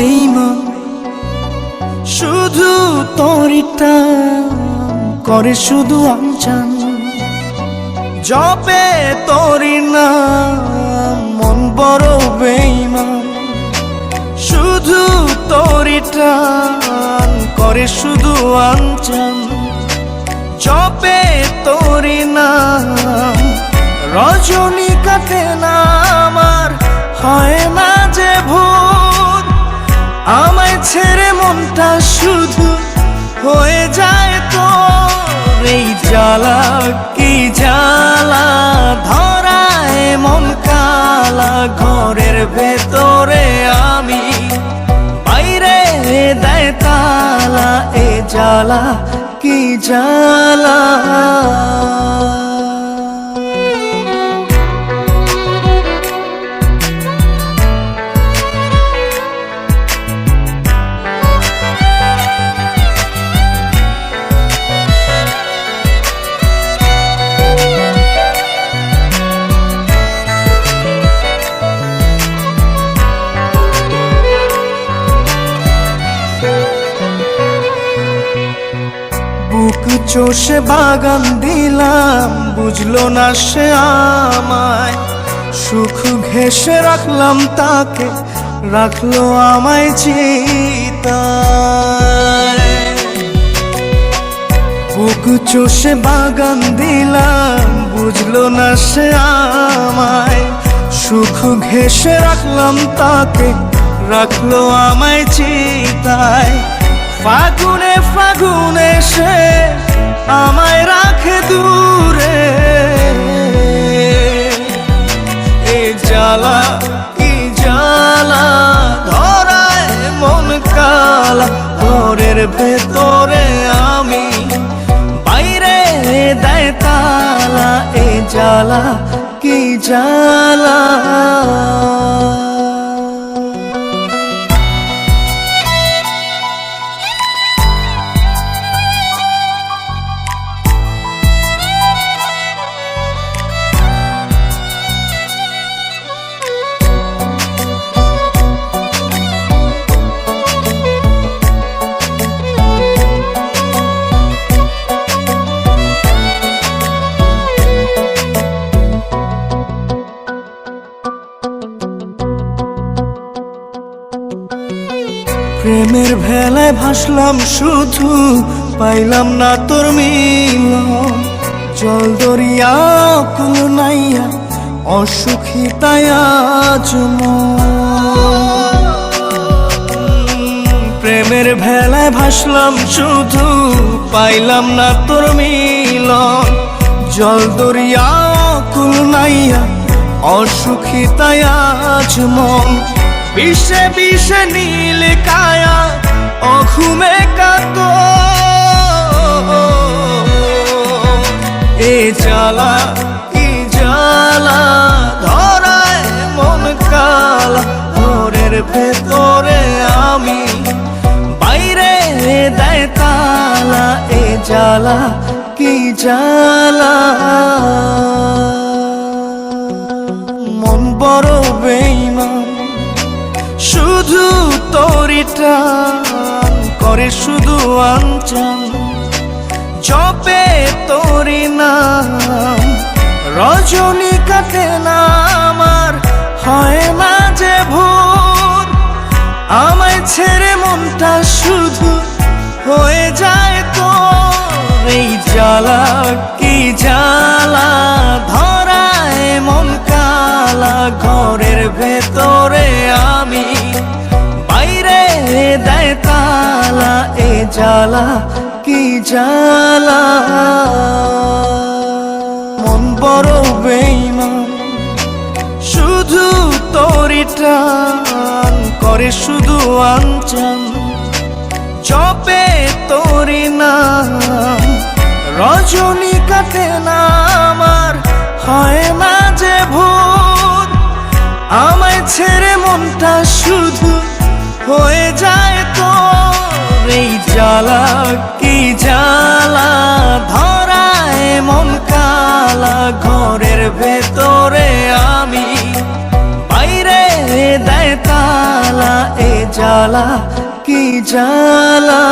প্রেম, শুধু তোরিটা করে শুধু আমচান জপে তোরি না, মন বড় বেইমা শুধু তোরিটা করে শুধু আনচান জপে তোরি না, রজনী কাটে ছেড়ে মনটা শুধু হয়ে যায় তো। এই জ্বালা, কি জ্বালা, ধরায় মন কালা, ঘরের ভেতরে আমি বাইরে দেয় তালা। এ জ্বালা, কি জ্বালা? চষে বাগান দিলাম, বুঝলো না সে আমায়। সুখ ঘেসে রাখলাম তাকে, রাখল আমায় চিতায়। বুক চষে বাগান দিলাম, বুঝলো না সে আমায়। সুখ ঘেসে রাখলাম তাকে, রাখল আমায় চিতায়। ফাগুনে ফাগুনে সে আমায় রাখে দূরে। এ জ্বালা, কি জ্বালা, ধরায় মন কালা। ঘরের ভেতরে আমি, বাইরে দেয় তালা। এ জ্বালা, কি জ্বালা? প্রেমের ভেলায় ভাসলাম শুধু, পাইলাম না তোর মিল জল দরিয়া কুল নাইয়া, অসুখী প্রেমের ভেলায় ভাসলাম শুধু, পাইলাম না তোর মিল জল দরিয়া কুল নাইয়া, অসুখী আজ মন। বিষে বিষে নীল কায়া, অঘুমে কাত এ জ্বালা, কি জ্বালা, ধরায় মন কালা। ঘরের ভেতরে আমি, বাইরে দেয় তালা। এ জ্বালা, কি জ্বালা। মন বড় বেইমান শুধু তরিটা করে শুধু আঞ্চান জপে তরি নাম রজনী কাটে না আমার হয় না যে ভোর। আমায় ছেড়ে মনটা শুধু হয়ে যায় তো এই জ্বালা কি জ্বালা, ধরায় মন কালা, ঘরের ভেতরে তালা এ জ্বালা, কি জ্বালা? মন বড় বেইমান শুধু তরিটা করে শুধু আঞ্চান। জপে তরি নাম, রজনী কাটে না আমার হয় না যে ভোর আমায় ছেড়ে মনটা শুধু হয়ে যায় জ্বালা কি জ্বালা, ধরায় মন কালা, ঘরের ভেতরে আমি বাইরে দেয় তালা, এ জ্বালা, কি জ্বালা।